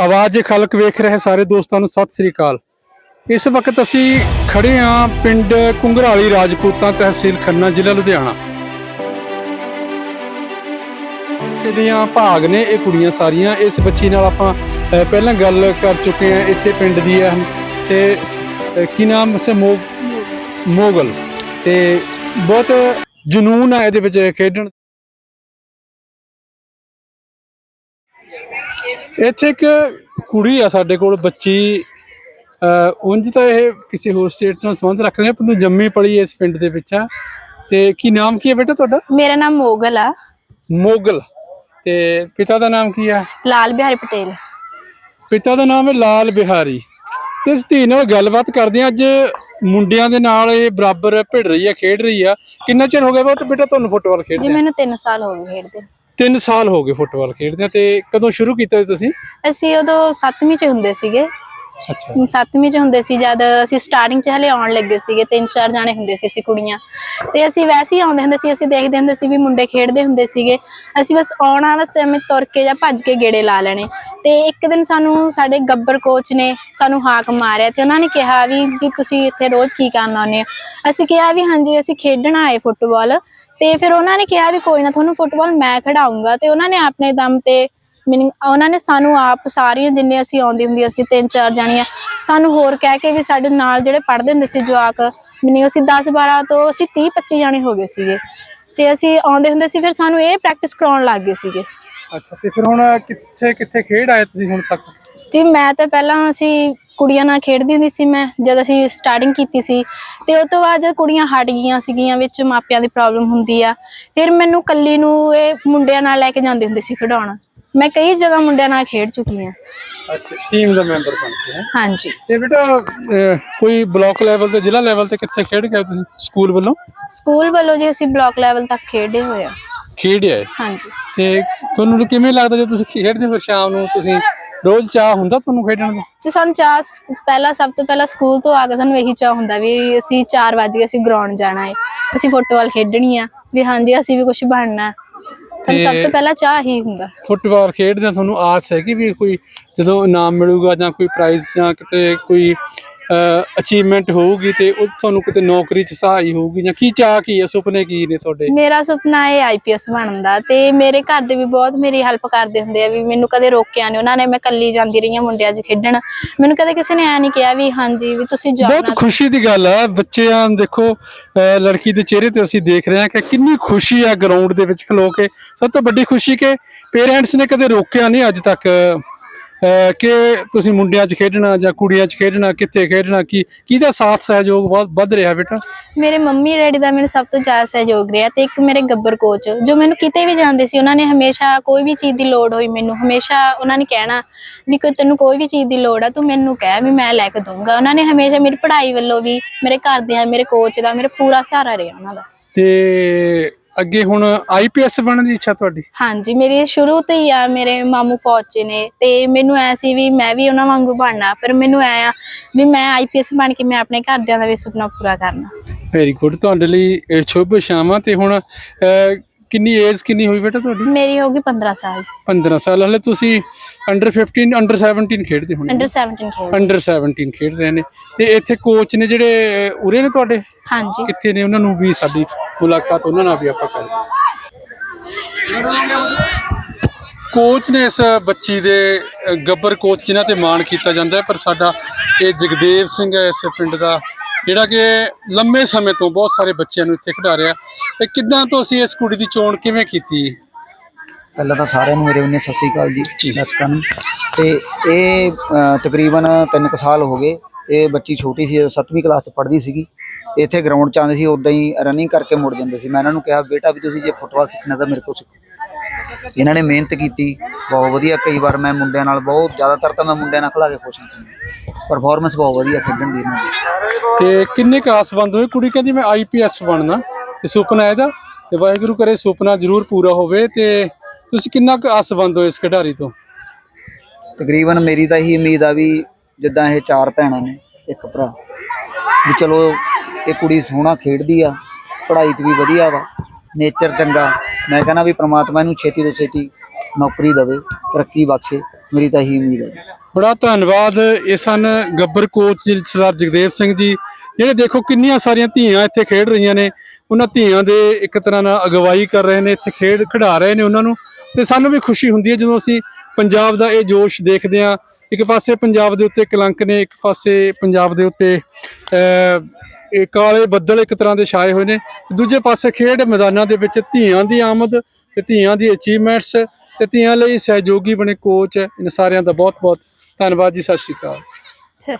ਆਵਾਜ਼ ਖਲਕ ਵੇਖ ਰਹੇ ਸਾਰੇ ਦੋਸਤਾਂ ਨੂੰ, ਸਤਿ ਸ੍ਰੀ ਅਕਾਲ। ਇਸ ਵਕਤ ਅਸੀਂ ਖੜੇ ਹਾਂ ਪਿੰਡ ਕੁੰਗਰਾਲੀ ਰਾਜਪੂਤਾਂ ਤਹਿਸੀਲ ਖੰਨਾ, ਜ਼ਿਲ੍ਹਾ ਲੁਧਿਆਣਾ। ਇਹਦੀਆਂ ਭਾਗ ਨੇ, ਇਹ ਕੁੜੀਆਂ ਸਾਰੀਆਂ, ਇਸ ਬੱਚੀ ਨਾਲ ਆਪਾਂ ਪਹਿਲਾਂ ਗੱਲ ਕਰ ਚੁੱਕੇ ਹਾਂ ਇਸੇ ਪਿੰਡ ਦੀ ਹੈ। ਤੇ ਕੀ ਨਾਮ ਸੇ? ਮੋਗਲ। ਤੇ ਬਹੁਤ ਜਨੂਨ ਆ ਇਹਦੇ ਵਿੱਚ ਖੇਡਣ। ਇੱਥੇ ਇੱਕ ਕੁੜੀ ਆ ਸਾਡੇ ਕੋਲ ਬੱਚੀ ਉਂਝ ਤਾਂ ਇਹ ਕਿਸੇ ਹੋਰ ਸਟੇਟ ਨਾਲ ਸੰਬੰਧ ਰੱਖਦੇ ਆ ਪਰ ਜੰਮੀ ਪਲੀ ਇਸ ਪਿੰਡ ਦੇ ਵਿੱਚ ਆ। ਤੇ ਕੀ ਨਾਮ ਕੀ ਹੈ ਬੇਟਾ ਤੁਹਾਡਾ? ਮੇਰਾ ਨਾਮ ਮੋਗਲ ਆ। ਮੋਗਲ। ਤੇ ਪਿਤਾ ਦਾ ਨਾਮ ਕੀ ਆ? ਲਾਲ ਬਿਹਾਰੀ ਪਟੇਲ। ਪਿਤਾ ਦਾ ਨਾਮ ਹੈ ਲਾਲ ਬਿਹਾਰੀ। ਤੇ ਇਸ ਧੀ ਨਾਲ ਗੱਲਬਾਤ ਕਰਦੇ ਆ ਅੱਜ ਮੁੰਡਿਆਂ ਦੇ ਨਾਲ ਇਹ ਬਰਾਬਰ ਭਿੜ ਰਹੀ ਆ ਖੇਡ ਰਹੀ ਆ। ਕਿੰਨਾ ਚਿਰ ਹੋ ਗਿਆ ਬੇਟਾ ਤੁਹਾਨੂੰ ਫੁੱਟਬਾਲ ਜੀ ਖੇਡਦੇ ਮੈਨੂੰ 3 ਸਾਲ ਹੋ ਗਏ ਖੇਡਦੇ। 3 ਸਾਲ ਹੋ ਗਏ ਫੁੱਟਬਾਲ ਖੇਡਦੇ ਆ ਤੇ ਕਦੋਂ ਸ਼ੁਰੂ ਕੀਤਾ ਤੁਸੀਂ? ਅਸੀਂ ਉਦੋਂ 7ਵੀਂ ਚ ਹੁੰਦੇ ਸੀਗੇ। ਅੱਛਾ। 7ਵੀਂ ਚ ਹੁੰਦੇ ਸੀ ਜਦ ਅਸੀਂ ਸਟਾਰਟਿੰਗ ਚ ਹਲੇ ਆਉਣ ਲੱਗੇ ਸੀਗੇ ਤਿੰਨ ਚਾਰ ਜਾਣੇ ਹੁੰਦੇ ਸੀ ਅਸੀਂ ਕੁੜੀਆਂ। ਤੇ ਅਸੀਂ ਵੈਸੇ ਹੀ ਆਉਂਦੇ ਹੁੰਦੇ ਸੀ ਅਸੀਂ ਦੇਖਦੇ ਹੁੰਦੇ ਸੀ ਵੀ ਮੁੰਡੇ ਖੇਡਦੇ ਹੁੰਦੇ ਸੀਗੇ। ਅਸੀਂ ਬਸ ਆਉਣਾ ਬਸ ਐਵੇਂ ਤੁਰ ਕੇ ਜਾਂ ਭੱਜ ਕੇ ਗੇੜੇ ਲਾ ਲੈਣੇ। ਤੇ ਇੱਕ ਦਿਨ ਸਾਨੂੰ ਸਾਡੇ ਗੱਬਰ ਕੋਚ ਨੇ ਸਾਨੂੰ ਹਾਕ ਮਾਰਿਆ ਤੇ ਉਹਨਾਂ ਨੇ ਕਿਹਾ ਵੀ ਜੀ ਤੁਸੀਂ ਇੱਥੇ ਰੋਜ਼ ਕੀ ਕਰਨ ਆਉਂਦੇ ਹੋ? ਅਸੀਂ ਕਿਹਾ ਵੀ ਹਾਂਜੀ ਅਸੀਂ ਖੇਡਣ ਆਏ ਫੁੱਟਬਾਲ। ਤੇ ਫਿਰ ਉਹਨਾਂ ਨੇ ਕਿਹਾ ਵੀ ਕੋਈ ਨਾ ਤੁਹਾਨੂੰ ਫੁੱਟਬਾਲ ਮੈਂ ਖਿਡਾਉਂਗਾ ਤੇ ਉਹਨਾਂ ਨੇ ਆਪਣੇ ਦਮ ਤੇ ਮੀਨਿੰਗ ਉਹਨਾਂ ਨੇ ਸਾਨੂੰ ਆਪ ਸਾਰੀਆਂ ਜਿੰਨੇ ਅਸੀਂ ਆਉਂਦੀ ਹੁੰਦੀ ਅਸੀਂ ਤਿੰਨ ਚਾਰ ਜਾਣੀਆਂ, ਸਾਨੂੰ ਹੋਰ ਕਹਿ ਕੇ ਵੀ ਸਾਡੇ ਨਾਲ ਜਿਹੜੇ ਪੜ੍ਹਦੇ ਹੁੰਦੇ ਸੀ ਜਵਾਕ ਮੀਨਿੰਗ ਅਸੀਂ 10 12 ਤੋਂ ਅਸੀਂ 30 25 ਜਾਣੇ ਹੋ ਗਏ ਸੀਗੇ। ਤੇ ਅਸੀਂ ਆਉਂਦੇ ਹੁੰਦੇ ਸੀ ਫਿਰ ਸਾਨੂੰ ਇਹ ਪ੍ਰੈਕਟਿਸ ਕਰਾਉਣ ਲੱਗ ਗਏ ਸੀਗੇ। ਅੱਛਾ, ਤੇ ਫਿਰ ਹੁਣ ਕਿੱਥੇ ਕਿੱਥੇ ਖੇਡ ਆਏ ਤੁਸੀਂ ਹੁਣ ਤੱਕ? ਜੀ ਮੈਂ ਤਾਂ ਪਹਿਲਾਂ ਅਸੀਂ ਕੁੜੀਆਂ ਨਾਲ ਖੇਡਦੀ ਹੁੰਦੀ ਸੀ ਮੈਂ ਜਦ ਅਸੀਂ ਸਟਾਰਟਿੰਗ ਕੀਤੀ ਸੀ। ਤੇ ਉਸ ਤੋਂ ਬਾਅਦ ਜਦ ਕੁੜੀਆਂ ਹਟ ਗਈਆਂ ਸੀਗੀਆਂ ਵਿੱਚ ਮਾਪਿਆਂ ਦੀ ਪ੍ਰੋਬਲਮ ਹੁੰਦੀ ਆ। ਫਿਰ ਮੈਨੂੰ ਕੱਲੀ ਨੂੰ ਇਹ ਮੁੰਡਿਆਂ ਨਾਲ ਲੈ ਕੇ ਜਾਂਦੇ ਹੁੰਦੇ ਸੀ ਖਿਡਾਉਣ ਮੈਂ ਕਈ ਜਗ੍ਹਾ ਮੁੰਡਿਆਂ ਨਾਲ ਖੇਡ ਚੁੱਕੀ ਹਾਂ। ਅੱਛਾ ਟੀਮ ਦਾ ਮੈਂਬਰ ਬਣ ਕੇ ਹੈ। ਹਾਂਜੀ। ਤੇ ਬੇਟਾ ਅਹ, ਕੋਈ ਬਲਾਕ ਲੈਵਲ ਤੇ ਜ਼ਿਲ੍ਹਾ ਲੈਵਲ ਤੇ ਕਿੱਥੇ ਖੇਡ ਗਏ ਤੁਸੀਂ ਸਕੂਲ ਵੱਲੋਂ? ਸਕੂਲ ਵੱਲੋਂ ਜੀ ਅਸੀਂ ਬਲਾਕ ਲੈਵਲ ਤੱਕ ਖੇਡੇ ਹੋਏ ਆ। ਖੇਡਿਆ ਹੈ ਹਾਂਜੀ। ਤੇ ਤੁਹਾਨੂੰ ਕਿਵੇਂ ਲੱਗਦਾ ਜੇ ਤੁਸੀਂ ਖੇਡਦੇ ਹੋ ਫਿਰ ਸ਼ਾਮ ਨੂੰ ਤੁਸੀਂ ਰੋਜ਼ ਚਾਹ ਹੁੰਦਾ ਤੁਹਾਨੂੰ ਖੇਡਣ ਦਾ? ਤੇ ਸਾਨੂੰ ਚਾਹ ਸ- ਪਹਿਲਾਂ ਸਭ ਤੋਂ ਪਹਿਲਾਂ ਸਕੂਲ ਤੋਂ ਆ ਕੇ ਸਾਨੂੰ ਇਹੀ ਚਾਹ ਹੁੰਦਾ ਵੀ ਅਸੀਂ 4 ਵਜੇ ਅਸੀਂ ਗਰਾਊਂਡ ਜਾਣਾ ਹੈ ਅਸੀਂ ਫੁੱਟਬਾਲ ਖੇਡਣੀ ਆ ਵੀ ਹਾਂਜੀ ਅਸੀਂ ਵੀ ਕੁਝ ਬਣਨਾ। ਸਾਨੂੰ ਸਭ ਤੋਂ ਪਹਿਲਾਂ ਚਾਹ ਹੀ ਹੁੰਦਾ। ਫੁੱਟਬਾਲ ਖੇਡਦੇ ਆ, ਤੁਹਾਨੂੰ ਆਸ ਹੈ ਕਿ ਵੀ ਕੋਈ ਜਦੋਂ ਇਨਾਮ ਮਿਲੂਗਾ ਜਾਂ ਕੋਈ ਪ੍ਰਾਈਜ਼ ਜਾਂ ਕਿਤੇ ਕੋਈ ਅਚੀਵਮੈਂਟ ਹੋਊਗੀ ਤੇ ਉਹ ਤੁਹਾਨੂੰ ਕਿਤੇ ਨੌਕਰੀ ਚ ਸਹਾਈ ਹੋਊਗੀ ਜਾਂ ਕੀ ਚਾਹ ਕੀ ਹੈ? ਸੁਪਨੇ ਕੀ ਨੇ ਤੁਹਾਡੇ? ਮੇਰਾ ਸੁਪਨਾ ਹੈ ਆਈਪੀਐਸ ਬਣਨ ਦਾ ਤੇ ਮੇਰੇ ਘਰ ਦੇ ਵੀ ਬਹੁਤ ਮੇਰੀ ਹੈਲਪ ਕਰਦੇ ਹੁੰਦੇ ਆ ਵੀ ਮੈਨੂੰ ਕਦੇ ਰੋਕਿਆ ਨਹੀਂ ਉਹਨਾਂ ਨੇ ਮੈਂ ਕੱਲੀ ਜਾਂਦੀ ਰਹੀ ਹਾਂ ਮੁੰਡਿਆਂ 'ਚ ਖੇਡਣ। ਮੈਨੂੰ ਕਦੇ ਕਿਸੇ ਨੇ ਐ ਨਹੀਂ ਕਿਹਾ ਵੀ ਹਾਂਜੀ ਵੀ ਤੁਸੀਂ ਜਾਣਾ ਬਹੁਤ ਖੁਸ਼ੀ ਦੀ ਗੱਲ ਹੈ ਬੱਚਿਆਂ ਦੇਖੋ ਲੜਕੀ ਦੇ ਚਿਹਰੇ ਤੇ ਅਸੀਂ ਦੇਖ ਰਹੇ ਹਾਂ ਕਿ ਕਿੰਨੀ ਖੁਸ਼ੀ ਆ ਗਰਾਊਂਡ ਦੇ ਵਿੱਚ ਖਲੋ ਕੇ। ਸਭ ਤੋਂ ਵੱਡੀ ਖੁਸ਼ੀ ਕਿ ਪੇਰੈਂਟਸ ਨੇ ਕਦੇ ਰੋਕਿਆ ਨਹੀਂ ਅੱਜ ਤੱਕ। ਕਿ ਤੁਸੀਂ ਮੁੰਡਿਆਂ 'ਚ ਖੇਡਣਾ ਜਾਂ ਕੁੜੀਆਂ 'ਚ ਖੇਡਣਾ ਕਿੱਥੇ ਖੇਡਣਾ ਕੀ ਕਿਹਦਾ ਸਾਥ ਸਹਿਯੋਗ ਬਹੁਤ ਵੱਧ ਰਿਹਾ ਬੇਟਾ? ਮੇਰੇ ਮੰਮੀ ਡੈਡੀ ਦਾ ਮੈਨੂੰ ਸਭ ਤੋਂ ਜ਼ਿਆਦਾ ਸਹਿਯੋਗ ਰਿਹਾ ਤੇ ਇੱਕ ਮੇਰੇ ਗੱਬਰ ਕੋਚ ਜੋ ਮੈਨੂੰ ਕਿਤੇ ਵੀ ਜਾਂਦੇ ਸੀ ਉਹਨਾਂ ਨੇ ਹਮੇਸ਼ਾ ਕੋਈ ਵੀ ਚੀਜ਼ ਦੀ ਲੋੜ ਹੋਈ ਮੈਨੂੰ ਹਮੇਸ਼ਾ ਉਹਨਾਂ ਨੇ ਕਹਿਣਾ ਵੀ ਕੋਈ ਤੈਨੂੰ ਕੋਈ ਵੀ ਚੀਜ਼ ਦੀ ਲੋੜ ਆ ਤੂੰ ਮੈਨੂੰ ਕਹਿ ਵੀ ਮੈਂ ਲੈ ਕੇ ਦਊਂਗਾ। ਉਹਨਾਂ ਨੇ ਹਮੇਸ਼ਾ ਮੇਰੀ ਪੜ੍ਹਾਈ ਵੱਲੋਂ ਵੀ ਮੇਰੇ ਘਰਦਿਆਂ ਮੇਰੇ ਕੋਚ ਦਾ ਮੇਰੇ ਪੂਰਾ ਸਹਾਰਾ ਰਿਹਾ ਉਹਨਾਂ ਦਾ। ਤੇ ਅੱਗੇ ਹੁਣ ਆਈਪੀਐਸ ਬਣਨ ਦੀ ਇੱਛਾ ਤੁਹਾਡੀ? ਹਾਂਜੀ ਮੇਰੀ ਸ਼ੁਰੂ ਤੋਂ ਹੀ ਆ ਮੇਰੇ ਮਾਮੂ ਫੌਜ 'ਚ ਨੇ ਤੇ ਮੈਨੂੰ ਐ ਸੀ ਵੀ ਮੈਂ ਵੀ ਉਹਨਾਂ ਵਾਂਗੂ ਬਣਨਾ ਪਰ ਮੈਨੂੰ ਐ ਆ ਵੀ ਮੈਂ ਆਈਪੀਐਸ ਬਣ ਕੇ ਮੈਂ ਆਪਣੇ ਘਰਦਿਆਂ ਦਾ ਵੀ ਸੁਪਨਾ ਪੂਰਾ ਕਰਨਾ। ਵੈਰੀ ਗੁੱਡ ਤੁਹਾਡੇ ਲਈ ਇਹ ਸ਼ੁਭ ਸ਼ਾਮਾਂ ਤੇ ਹੁਣ ਅਹ, ਕਿੰਨੀ ਏਜ ਕਿੰਨੀ ਹੋਈ ਬੇਟਾ ਤੁਹਾਡੀ? ਮੇਰੀ ਹੋ ਗਈ 15 ਸਾਲ। 15 ਸਾਲ ਹਲੇ ਤੁਸੀਂ ਅੰਡਰ 15 ਅੰਡਰ 17 ਖੇਡਦੇ ਹੋਣੇ। ਅੰਡਰ 17 ਖੇਡ ਅੰਡਰ 17 ਖੇਡ ਰਹੇ ਨੇ। ਤੇ ਇੱਥੇ ਕੋਚ ਨੇ ਜਿਹੜੇ ਅਹ, ਉਰੇ ਨੇ ਤੁਹਾਡੇ? ਹਾਂਜੀ। ਕਿੱਥੇ ਨੇ ਉਹਨਾਂ ਨੂੰ ਵੀ ਸਾਡੀ ਮੁਲਾਕਾਤ ਉਹਨਾਂ ਨਾਲ ਵੀ ਆਪਾਂ ਕਰਦੇ ਕੋਚ ਨੇ ਇਸ ਬੱਚੀ ਦੇ ਗੱਬਰ ਕੋਚ ਜਿਨ੍ਹਾਂ ਤੇ ਮਾਣ ਕੀਤਾ ਜਾਂਦਾ ਹੈ ਪਰ ਸਾਡਾ ਇਹ ਜਗਦੇਵ ਸਿੰਘ ਹੈ ਇਸ ਪਿੰਡ ਦਾ ਜਿਹੜਾ ਕਿ ਲੰਮੇ ਸਮੇਂ ਤੋਂ ਬਹੁਤ ਸਾਰੇ ਬੱਚਿਆਂ ਨੂੰ ਇੱਥੇ ਖਿਡਾ ਰਿਹਾ ਤੇ ਕਿੱਦਾਂ ਤੋਂ ਅਸੀਂ ਇਸ ਕੁੜੀ ਦੀ ਚੋਣ ਕਿਵੇਂ ਕੀਤੀ? ਪਹਿਲਾਂ ਤਾਂ ਸਾਰਿਆਂ ਨੂੰ ਮੇਰੇ ਵੱਲੋਂ ਸਤਿ ਸ੍ਰੀ ਅਕਾਲ ਜੀ ਦਰਸ਼ਕਾਂ ਨੂੰ ਤੇ ਇਹ ਤਕਰੀਬਨ 3 ਸਾਲ ਹੋ ਗਏ ਇਹ ਬੱਚੀ ਛੋਟੀ ਸੀ 7ਵੀਂ ਕਲਾਸ ਚ ਪੜ੍ਹਦੀ ਸੀਗੀ। ਇੱਥੇ ਗਰਾਊਂਡ ਚ ਆਉਂਦੇ ਸੀ ਉਦਾਂ ਹੀ ਰਨਿੰਗ ਕਰਕੇ ਮੁੜ ਜਾਂਦੇ ਸੀ। ਮੈਂ ਇਹਨਾਂ ਨੂੰ ਕਿਹਾ ਬੇਟਾ ਵੀ ਤੁਸੀਂ ਜੇ ਫੁੱਟਬਾਲ ਸਿੱਖਣਾ ਤਾਂ ਮੇਰੇ ਕੋਲ ਸਿੱਖੋ। ਇਹਨਾਂ ਨੇ ਮਿਹਨਤ ਕੀਤੀ ਬਹੁਤ ਵਧੀਆ। ਕਈ ਵਾਰ ਮੈਂ ਮੁੰਡਿਆਂ ਨਾਲ ਬਹੁਤ ਜ਼ਿਆਦਾਤਰ ਤਾਂ ਮੈਂ ਮੁੰਡਿਆਂ ਨਾਲ ਖਿਲਾ ਕੇ ਖੁਸ਼ ਹਾਂ ਪਰਫਾਰਮੈਂਸ ਬਹੁਤ ਵਧੀਆ ਖੇਡਣ ਦੀ ਇਹਨਾਂ ਦੀ। ਤੇ ਕਿੰਨੇ ਕੁ ਆਸਵੰਦ ਹੋਏ? ਕੁੜੀ ਕਹਿੰਦੀ ਮੈਂ ਆਈਪੀਐਸ ਬਣਨਾ। ਤੇ ਸੁਪਨਾ ਇਹਦਾ ਤੇ ਵਾਹਿਗੁਰੂ ਕਰੇ ਸੁਪਨਾ ਜ਼ਰੂਰ ਪੂਰਾ ਹੋਵੇ। ਤੇ ਤੁਸੀਂ ਕਿੰਨਾ ਕੁ ਆਸਵੰਦ ਹੋ ਇਸ ਖਿਡਾਰੀ ਤੋਂ? ਤਕਰੀਬਨ ਮੇਰੀ ਤਾਂ ਇਹੀ ਉਮੀਦ ਆ ਵੀ ਜਿੱਦਾਂ ਇਹ ਚਾਰ ਭੈਣਾਂ ਨੇ ਇੱਕ ਭਰਾ। ਵੀ ਚਲੋ ਇਹ ਕੁੜੀ ਸੋਹਣਾ ਖੇਡਦੀ ਆ, ਪੜ੍ਹਾਈ 'ਚ ਵੀ ਵਧੀਆ ਵਾ ਨੇਚਰ ਚੰਗਾ। ਮੈਂ ਕਹਿੰਦਾ ਵੀ ਪ੍ਰਮਾਤਮਾ ਇਹਨੂੰ ਛੇਤੀ ਤੋਂ ਛੇਤੀ ਨੌਕਰੀ ਦੇਵੇ, ਤਰੱਕੀ ਬਖਸ਼ੇ, ਮੇਰੀ ਤਾਂ ਇਹੀ ਉਮੀਦ ਹੈ। ਬੜਾ ਧੰਨਵਾਦ, ਇਹ ਸਨ ਗੱਬਰ ਕੋਚ ਜੀ, ਸਰਦਾਰ ਜਗਦੇਵ ਸਿੰਘ ਜੀ, ਜਿਹੜੇ ਦੇਖੋ ਕਿੰਨੀਆਂ ਸਾਰੀਆਂ ਧੀਆਂ ਇੱਥੇ ਖੇਡ ਰਹੀਆਂ ਨੇ। ਉਹਨਾਂ ਧੀਆਂ ਦੇ ਇੱਕ ਤਰ੍ਹਾਂ ਨਾਲ ਅਗਵਾਈ ਕਰ ਰਹੇ ਨੇ, ਇੱਥੇ ਖੇਡ ਖਿਡਾ ਰਹੇ ਨੇ ਉਹਨਾਂ ਨੂੰ। ਤੇ ਸਾਨੂੰ ਵੀ ਖੁਸ਼ੀ ਹੁੰਦੀ ਹੈ ਜਦੋਂ ਅਸੀਂ ਪੰਜਾਬ ਦਾ ਇਹ ਜੋਸ਼ ਦੇਖਦੇ ਹਾਂ। ਇੱਕ ਪਾਸੇ ਪੰਜਾਬ ਦੇ ਉੱਤੇ ਕਲੰਕ ਨੇ, ਇੱਕ ਪਾਸੇ ਪੰਜਾਬ ਦੇ ਉੱਤੇ ਇਹ ਕਾਲੇ ਬੱਦਲ ਇੱਕ ਤਰ੍ਹਾਂ ਦੇ ਛਾਏ ਹੋਏ ਨੇ, ਦੂਜੇ ਪਾਸੇ ਖੇਡ ਮੈਦਾਨਾਂ ਦੇ ਵਿੱਚ ਧੀਆਂ ਦੀ ਆਮਦ ਤੇ ਧੀਆਂ ਦੀ ਅਚੀਵਮੈਂਟਸ ਤੇ ਧੀਆਂ ਲਈ ਸਹਿਯੋਗੀ ਬਣੇ ਕੋਚ ਇਹਨਾਂ ਸਾਰਿਆਂ ਦਾ ਬਹੁਤ ਬਹੁਤ ਧੰਨਵਾਦ ਜੀ, ਸਤਿ ਸ਼੍ਰੀ ਅਕਾਲ। ਸਤਿ